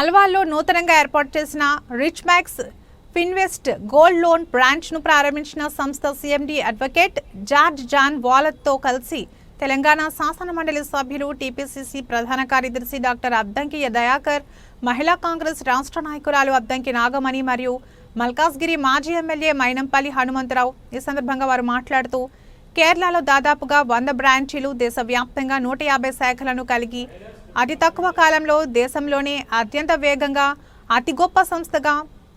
అల్వాల్లో నూతనంగా ఏర్పాటు చేసిన Rich Max Finvest gold loan బ్రాంచ్ను ప్రారంభించిన సంస్థ సీఎండీ అడ్వకేట్ జార్జ్ జాన్ వాలత్తో కలిసి తెలంగాణ శాసన మండలి సభ్యులు టీపీసీసీ ప్రధాన కార్యదర్శి డాక్టర్ అద్దంకి దయాకర్ మహిళా కాంగ్రెస్ రాష్ట్ర నాయకురాలు అద్దంకి నాగమణి మరియు మల్కాజ్గిరి మాజీ ఎమ్మెల్యే మైనంపల్లి హనుమంతరావు. ఈ సందర్భంగా వారు మాట్లాడుతూ కేరళలో దాదాపుగా వంద బ్రాంచీలు దేశవ్యాప్తంగా నూట యాభై శాఖలను కలిగి అతి తక్కువ కాలంలో దేశంలోనే అత్యంత వేగంగా అతి గొప్ప సంస్థగా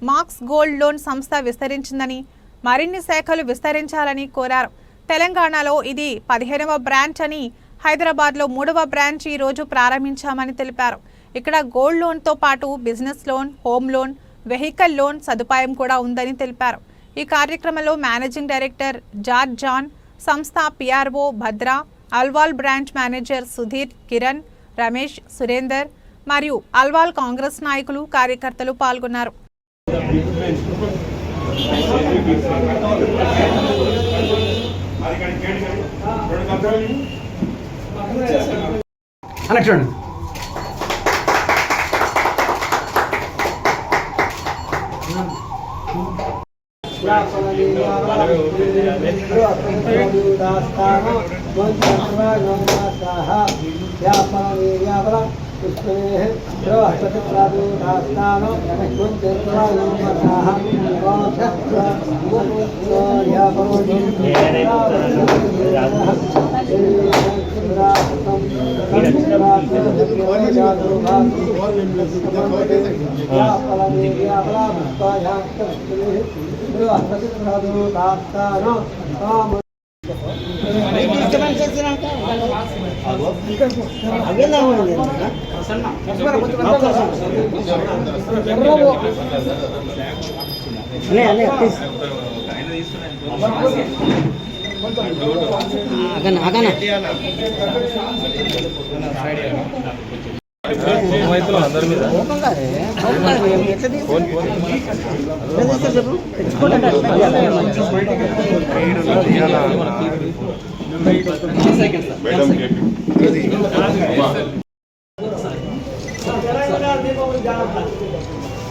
మార్క్స్ గోల్డ్ లోన్ సంస్థ విస్తరించిందని మరిన్ని శాఖలు విస్తరించాలని కోరారు. తెలంగాణలో ఇది పదిహేనవ బ్రాంచ్ అని హైదరాబాద్లో మూడవ బ్రాంచ్ ఈ రోజు ప్రారంభించామని తెలిపారు. ఇక్కడ గోల్డ్ లోన్తో పాటు business loan home loan vehicle loan సదుపాయం కూడా ఉందని తెలిపారు. ఈ కార్యక్రమంలో మేనేజింగ్ డైరెక్టర్ జార్జ్ జాన్ సంస్థ PRO Bhadra Alwal branch manager Sudheer Kiran Ramesh Surender మరియు అల్వాల్ కాంగ్రెస్ నాయకులు కార్యకర్తలు పాల్గొన్నారు. అలా చూడండి. Ya para llegar a nuestro destino. Ya para llegar a nuestro destino, con determinación y a. అనే ಆಗಣ ಆಗಣ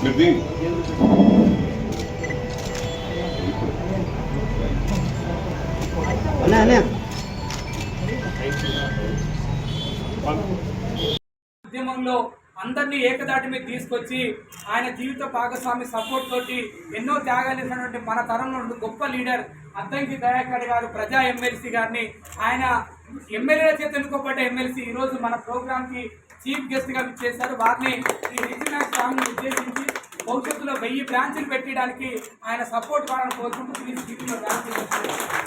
మీరు ఉద్యమంలో అందరినీ ఏకదాటి మీద తీసుకొచ్చి ఆయన జీవిత భాగస్వామి సపోర్ట్ తోటి ఎన్నో త్యాగాలు చేసినటువంటి మన తరంలో ఉన్న గొప్ప లీడర్ అద్దంకి దయాకర్ గారు ప్రజా ఎమ్మెల్సీ గారిని. ఆయన ఎమ్మెల్యేల చేత ఎన్నుకోబడ్డ ఎమ్మెల్సీ ఈ రోజు మన ప్రోగ్రాంకి చీఫ్ గెస్ట్గా చేశారు వారిని ఈ రిజినల్ స్వామిని ఉద్దేశించి భవిష్యత్తులో వెయ్యి బ్రాంచ్లు పెట్టడానికి ఆయన సపోర్ట్ కావాలని కోరుకుంటూ ప్లీజ్ స్థితిలో బ్రాంచ్లు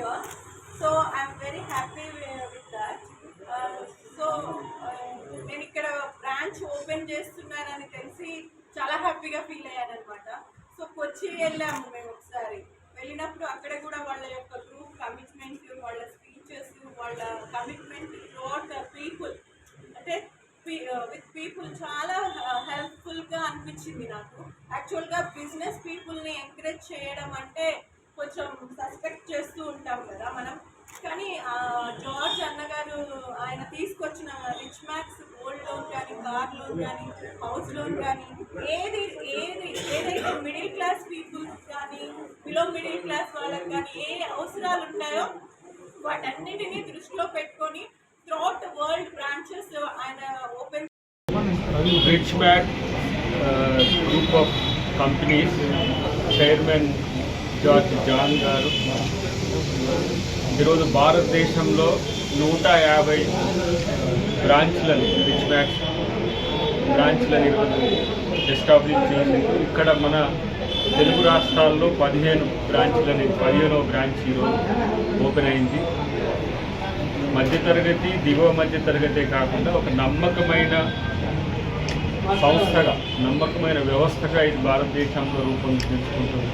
here, so I'm very happy with, that. Uh, so uh, నేను ఇక్కడ బ్రాంచ్ ఓపెన్ చేస్తున్నారని తెలిసి చాలా హ్యాపీగా ఫీల్ అయ్యాను అనమాట సో కొచ్చి వెళ్ళాము మేము ఒకసారి. వెళ్ళినప్పుడు అక్కడ కూడా వాళ్ళ యొక్క గ్రూప్ కమిట్మెంట్ వాళ్ళ స్పీచెస్ వాళ్ళ కమిట్మెంట్ టువర్డ్ ద పీపుల్ అంటే విత్ పీపుల్ uh, చాలా హెల్ప్ఫుల్గా అనిపించింది నాకు. యాక్చువల్గా బిజినెస్ పీపుల్ని ఎంకరేజ్ చేయడం అంటే కొంచెం సస్పెక్ట్ చేస్తూ ఉంటాం కదా మనం. కానీ ఆ, జార్జ్ అన్నగారు ఆయన తీసుకొచ్చిన రిచ్ మ్యాక్స్ గోల్డ్ లోన్ కానీ కార్ లోన్ కానీ హౌస్ లోన్ కానీ ఏది ఏది ఏదైతే మిడిల్ క్లాస్ పీపుల్స్ కానీ బిలో మిడిల్ క్లాస్ వాళ్ళకి కానీ ఏ అవసరాలు ఉంటాయో వాటన్నిటినీ దృష్టిలో పెట్టుకొని త్రూఅవుట్ వరల్డ్ బ్రాంచెస్ ఆయన open Rich Back group of companies chairman George John garu. ఈరోజు భారతదేశంలో నూట యాభై బ్రాంచ్లను రిచ్ బ్యాక్స్ బ్రాంచ్లను ఈరోజు ఎస్టాబ్లిష్ చేసింది ఇక్కడ మన తెలుగు రాష్ట్రాల్లో పదిహేను బ్రాంచ్లని పదిహేనో బ్రాంచ్ ఈరోజు ఓపెన్ అయింది. మధ్యతరగతి దిగువ మధ్యతరగతే కాకుండా ఒక నమ్మకమైన సంస్థగా నమ్మకమైన వ్యవస్థగా ఇది భారతదేశంలో రూపొందించుకుంటుంది.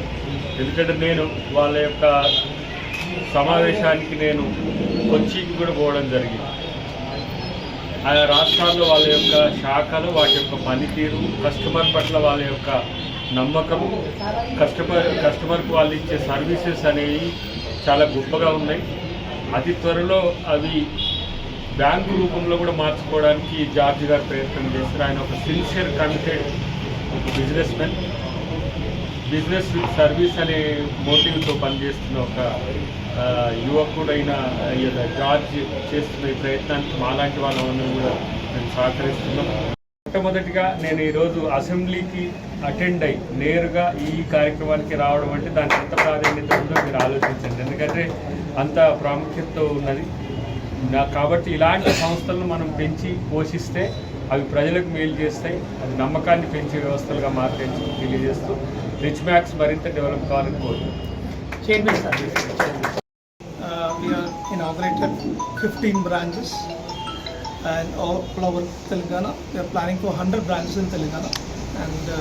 ఎందుకంటే నేను వాళ్ళ యొక్క సమావేశానికి నేను కొచ్చికి కూడా పోవడం జరిగింది. ఆయా రాష్ట్రాల్లో వాళ్ళ యొక్క శాఖలు వాటి యొక్క పనితీరు కస్టమర్ పట్ల వాళ్ళ యొక్క నమ్మకం కస్టమర్ కస్టమర్కి వాళ్ళు ఇచ్చే సర్వీసెస్ అనేవి చాలా గొప్పగా ఉన్నాయి. అతి త్వరలో అవి బ్యాంకు రూపంలో కూడా మార్చుకోవడానికి జార్జ్ గారు ప్రయత్నం చేస్తారు. ఆయన ఒక సిన్సియర్ కమిటెడ్ ఒక businessman business with service అనే మోటివ్తో పనిచేస్తున్న ఒక యువకుడైన జార్జ్ చేస్తున్న ఈ ప్రయత్నానికి మాలాంటి వాళ్ళందరూ కూడా మేము సహకరిస్తున్నాం. మొట్టమొదటిగా నేను ఈరోజు అసెంబ్లీకి అటెండ్ అయ్యి నేరుగా ఈ కార్యక్రమానికి రావడం అంటే దానికి ఎంత ప్రాధాన్యత ఉందో మీరు ఆలోచించండి. ఎందుకంటే అంత ప్రాముఖ్యత ఉన్నది. కాబట్టి ఇలాంటి సంస్థలను మనం పెంచి పోషిస్తే అవి ప్రజలకు మేలు చేస్తాయి. అది నమ్మకాన్ని పెంచే వ్యవస్థలుగా మార్చేసి తెలియజేస్తూ రిచ్ మ్యాక్స్ మరింత డెవలప్ కావాలని కోరుతున్నాను Uh, we are inaugurated 15 branches and all over Telangana. We are planning for 100 branches in Telangana. And uh,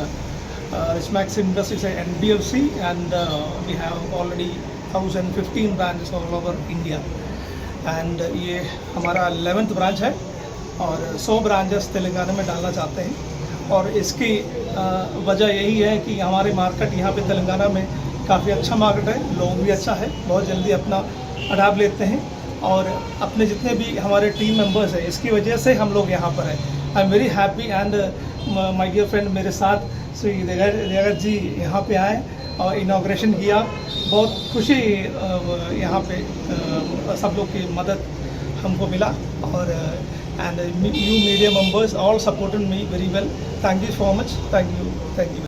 uh, Richmax Invest is a NBFC and uh, we have already 1015 branches all over India. And ये हमारा 11th branch है और 100 branches Telangana में डालना चाहते हैं और इसकी वजह यही है कि हमारे मार्केट यहाँ पे तेलंगाना में काफ़ी अच्छा मार्केट है लोग भी अच्छा है, बहुत जल्दी अपना अडाप लेते हैं और अपने जितने भी हमारे टीम मेंबर्स हैं, इसकी वजह से हम लोग यहाँ पर हैं। I am very happy and my dear friend मेरे साथ श्री देगर जी यहाँ पे आए और इनाग्रेशन किया। बहुत खुशी यहाँ पे सब लोग की मदद हमको मिला और and uh, you media members all supported me very well. Thank you so much. Thank you. Thank you.